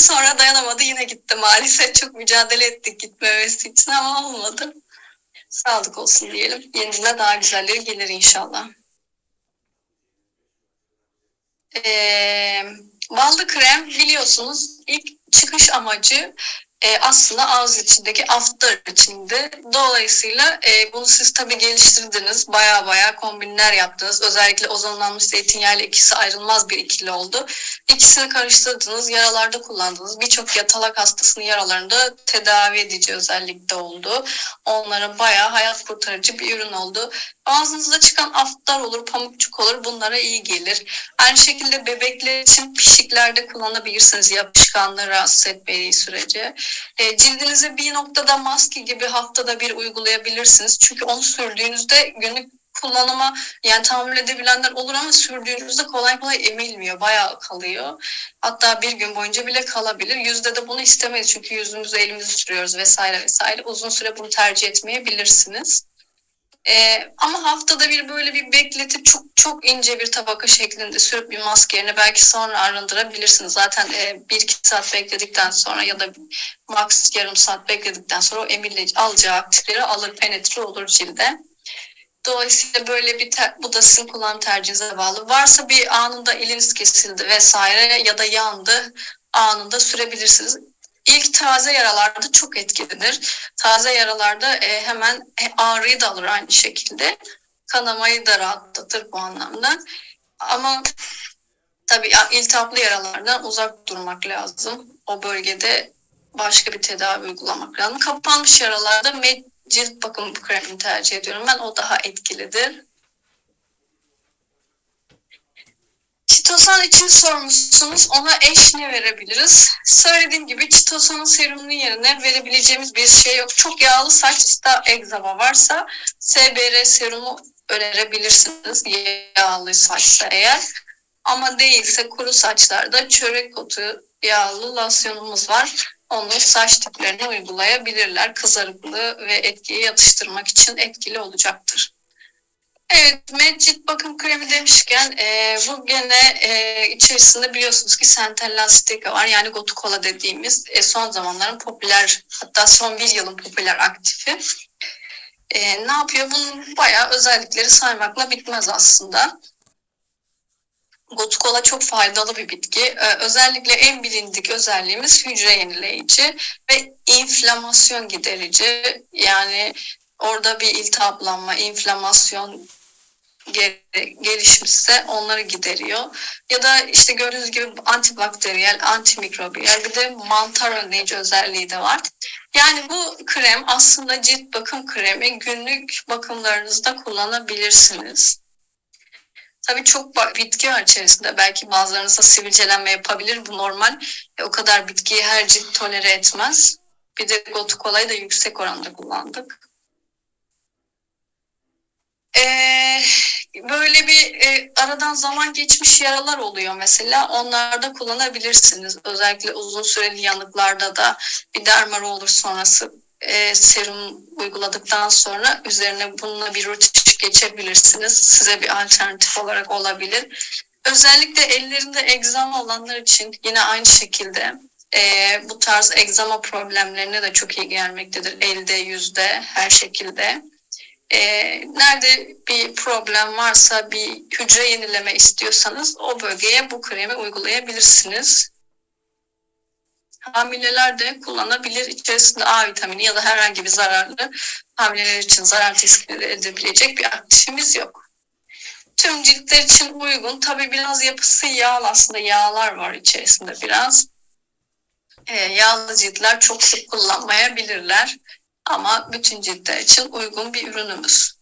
sonra dayanamadı yine gitti maalesef. Çok mücadele ettik gitmemesi için ama olmadı. Sağlık olsun diyelim. Yenine daha güzelleri gelir inşallah. Ee, ballı krem biliyorsunuz ilk çıkış amacı e, aslında ağız içindeki after içinde. Dolayısıyla e, bunu siz tabii geliştirdiniz. Baya baya kombinler yaptınız. Özellikle ozonlanmış zeytinyağıyla ikisi ayrılmaz bir ikili oldu. İkisini karıştırdınız. Yaralarda kullandınız. Birçok yatalak hastasının yaralarında tedavi edici özellikte oldu. Onlara baya hayat kurtarıcı bir ürün oldu. Ağzınızda çıkan aftar olur, pamukçuk olur. Bunlara iyi gelir. Aynı şekilde bebekler için pişiklerde kullanabilirsiniz yapışkanlığı rahatsız etmediği sürece. E, cildinize bir noktada maske gibi haftada bir uygulayabilirsiniz. Çünkü onu sürdüğünüzde günlük kullanıma yani tahammül edebilenler olur ama sürdüğünüzde kolay kolay emilmiyor. Bayağı kalıyor. Hatta bir gün boyunca bile kalabilir. Yüzde de bunu istemeyiz. Çünkü yüzümüzü elimizi sürüyoruz vesaire vesaire. Uzun süre bunu tercih etmeyebilirsiniz. Ee, ama haftada bir böyle bir bekletip çok çok ince bir tabaka şeklinde sürüp bir maske yerine belki sonra arındırabilirsiniz. Zaten e, bir iki saat bekledikten sonra ya da max yarım saat bekledikten sonra o emirle alacağı aktifleri alır penetre olur cilde. Dolayısıyla böyle bir ter, bu da sizin kullanım tercihinize bağlı. Varsa bir anında eliniz kesildi vesaire ya da yandı anında sürebilirsiniz. İlk taze yaralarda çok etkilidir. Taze yaralarda e, hemen ağrıyı da alır aynı şekilde. Kanamayı da rahatlatır bu anlamda. Ama tabii iltihaplı yaralardan uzak durmak lazım. O bölgede başka bir tedavi uygulamak lazım. Kapanmış yaralarda med cilt bakım kremini tercih ediyorum ben. O daha etkilidir. Çitosan için sormuşsunuz. Ona eş ne verebiliriz? Söylediğim gibi çitosanın serumunun yerine verebileceğimiz bir şey yok. Çok yağlı saçta egzama varsa SBR serumu önerebilirsiniz. Yağlı saçta eğer. Ama değilse kuru saçlarda çörek otu yağlı losyonumuz var. Onu saç tiplerine uygulayabilirler. Kızarıklığı ve etkiyi yatıştırmak için etkili olacaktır. Evet, Medcit bakım kremi demişken e, bu gene e, içerisinde biliyorsunuz ki Centella Stica var. Yani Gotu Kola dediğimiz e, son zamanların popüler hatta son bir yılın popüler aktifi. E, ne yapıyor? Bunun bayağı özellikleri saymakla bitmez aslında. Gotu çok faydalı bir bitki. Ee, özellikle en bilindik özelliğimiz hücre yenileyici ve inflamasyon giderici. Yani orada bir iltihaplanma, inflamasyon gelişmişse onları gideriyor. Ya da işte gördüğünüz gibi antibakteriyel, antimikrobiyel bir de mantar önleyici özelliği de var. Yani bu krem aslında cilt bakım kremi günlük bakımlarınızda kullanabilirsiniz. Tabii çok bitki var içerisinde. Belki bazılarınızda sivilcelenme yapabilir. Bu normal. E, o kadar bitkiyi her cilt tolere etmez. Bir de gotu kolayı da yüksek oranda kullandık. Ee, böyle bir e, aradan zaman geçmiş yaralar oluyor mesela. Onlarda kullanabilirsiniz. Özellikle uzun süreli yanıklarda da bir derma olur sonrası e, serum uyguladıktan sonra üzerine bununla bir rötuş geçebilirsiniz. Size bir alternatif olarak olabilir. Özellikle ellerinde egzama olanlar için yine aynı şekilde e, bu tarz egzama problemlerine de çok iyi gelmektedir. Elde, yüzde, her şekilde. E, nerede bir problem varsa bir hücre yenileme istiyorsanız o bölgeye bu kremi uygulayabilirsiniz. Hamileler de kullanabilir. İçerisinde A vitamini ya da herhangi bir zararlı hamileler için zarar tespit edebilecek bir aktifimiz yok. Tüm ciltler için uygun. Tabi biraz yapısı yağlı aslında yağlar var içerisinde biraz. E, yağlı ciltler çok sık kullanmayabilirler. Ama bütün ciltler için uygun bir ürünümüz.